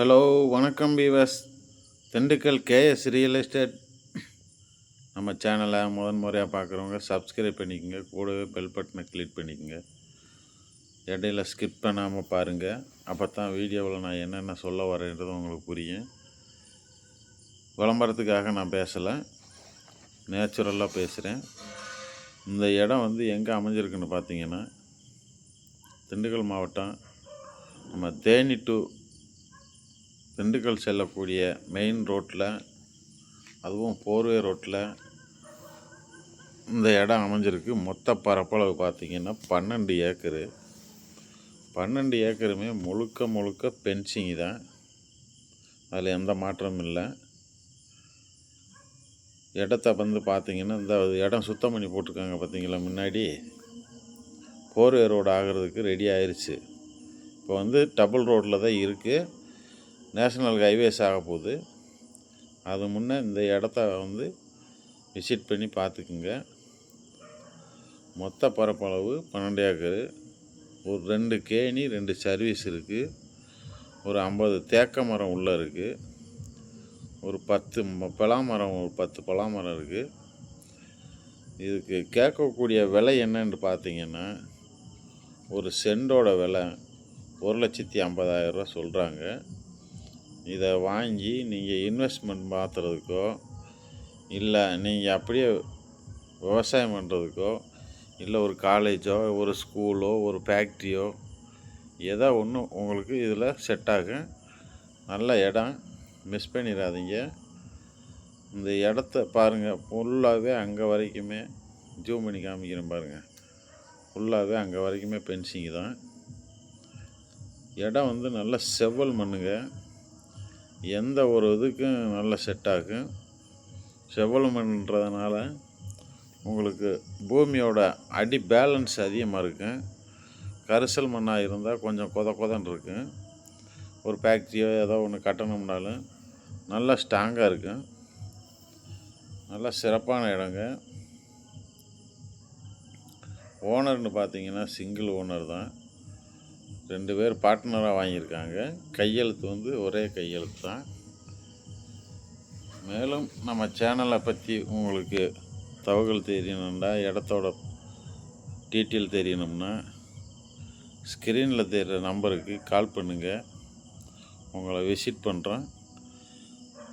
Hello வணக்கம் பீவஸ் Dindigul KS real estate. நம்ம சேனலை முதன் முறையாக பார்க்குறவங்க சப்ஸ்கிரைப் பண்ணிக்கோங்க. கூடவே பெல் பட்டனை கிளிக் பண்ணிக்கோங்க. இடையில ஸ்கிப் பண்ணாமல் பாருங்கள் அப்போ தான் வீடியோவில் நான் என்னென்ன சொல்ல வரேன்றது உங்களுக்கு புரியும். விளம்பரத்துக்காக நான் பேசலை. நேச்சுரலாக பேசுகிறேன் இந்த இடம் வந்து எங்கே அமைஞ்சிருக்குன்னு பார்த்தீங்கன்னா திண்டுக்கல் மாவட்டம் நம்ம தேனி டு திண்டுக்கல் செல்லக்கூடிய மெயின் ரோட்டில் அதுவும் போர்வே ரோட்டில் இந்த இடம் அமைஞ்சிருக்கு. மொத்த பரப்பளவு பார்த்தீங்கன்னா பன்னெண்டு ஏக்கரு. பன்னெண்டு ஏக்கருமே முழுக்க முழுக்க பென்சிங் தான். அதில் எந்த மாற்றமும் இல்லை. இடத்த வந்து பார்த்திங்கன்னா இந்த இடம் சுத்தம் பண்ணி போட்டிருக்காங்க பார்த்திங்களா முன்னாடி? போர்வே ரோடு ஆகிறதுக்கு ரெடி ஆயிடுச்சு இப்போ வந்து டபுள் ரோட்டில் தான் இருக்குது நேஷ்னல் ஹைவேஸ் ஆக போகுது. அது முன்னே இந்த இடத்த வந்து விசிட் பண்ணி பார்த்துக்குங்க. மொத்த பரப்பளவு பன்னெண்டு ஏக்கரு. ஒரு ரெண்டு கேணி ரெண்டு சர்வீஸ் இருக்குது ஒரு ஐம்பது தேக்க மரம் உள்ளே இருக்குது ஒரு பத்து ம- பலாமரம் ஒரு பத்து பலாமரம் இருக்குது இதுக்கு கேட்கக்கூடிய விலை என்னன்னு பார்த்தீங்கன்னா ஒரு சென்டோட விலை ஒரு லட்சத்தி ஐம்பதாயிரரூவா சொல்கிறாங்க இதை வாங்கி நீங்கள் இன்வெஸ்ட்மெண்ட் மாற்றுறதுக்கோ இல்லை நீங்கள் அப்படியே விவசாயம் பண்ணுறதுக்கோ இல்லை ஒரு காலேஜோ ஒரு ஸ்கூலோ ஒரு ஃபேக்ட்ரியோ ஏதோ ஒன்று உங்களுக்கு இதில் செட் ஆகும் நல்ல இடம். மிஸ் பண்ணிடாதீங்க. இந்த இடத்த பாருங்கள் ஃபுல்லாகவே அங்கே வரைக்குமே ஜூம் பண்ணி காமிக்கிறேன் பாருங்கள் ஃபுல்லாகவே அங்கே வரைக்குமே பென்சிங் தான். இடம் வந்து நல்ல செவ்வல் மண்ணுங்க. எந்த ஒரு இதுக்கும் நல்ல செட் ஆகும். செவ்வளமன்றதுனால உங்களுக்கு பூமியோட அடி பேலன்ஸ் அதிகமாக இருக்கும். கரிசல் மண்ணாக இருந்தால் கொஞ்சம் கொத கொதன்னு இருக்கும். ஒரு ஃபேக்ட்ரியோ ஏதோ ஒன்று கட்டணும்னாலும் நல்லா ஸ்ட்ராங்காக இருக்கும். நல்லா சிறப்பான இடங்க. ஓனர்னு பார்த்தீங்கன்னா சிங்கிள் ஓனர் தான். ரெண்டு பேர் பார்ட்னராக வாங்கியிருக்காங்க. கையெழுத்து வந்து ஒரே கையெழுத்து தான். மேலும் நம்ம சேனலை பற்றி உங்களுக்கு தகவல் தெரியணும்னா இடத்தோட டீட்டெயில் தெரியணும்னா ஸ்க்ரீனில் தெரிகிற நம்பருக்கு கால் பண்ணுங்கள் உங்களை விசிட் பண்ணுறோம்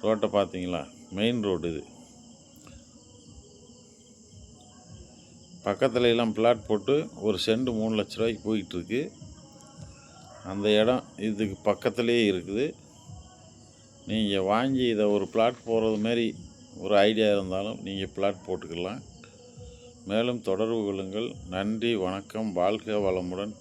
ரோட்டை பார்த்தீங்களா? மெயின் ரோடு இது. பக்கத்துல எல்லாம் பிளாட் போட்டு ஒரு செண்டு மூணு லட்ச ரூபாய்க்கு போயிட்டுருக்கு அந்த இடம் இதுக்கு பக்கத்துலேயே இருக்குது. நீங்கள் வாங்கி இதை ஒரு பிளாட் போடுறது மாதிரி ஒரு ஐடியா இருந்தாலும் நீங்கள் பிளாட் போட்டுக்கலாம். மேலும் தொடர்பு கொள்ளுங்கள். நன்றி வணக்கம். வாழ்க வளமுடன்.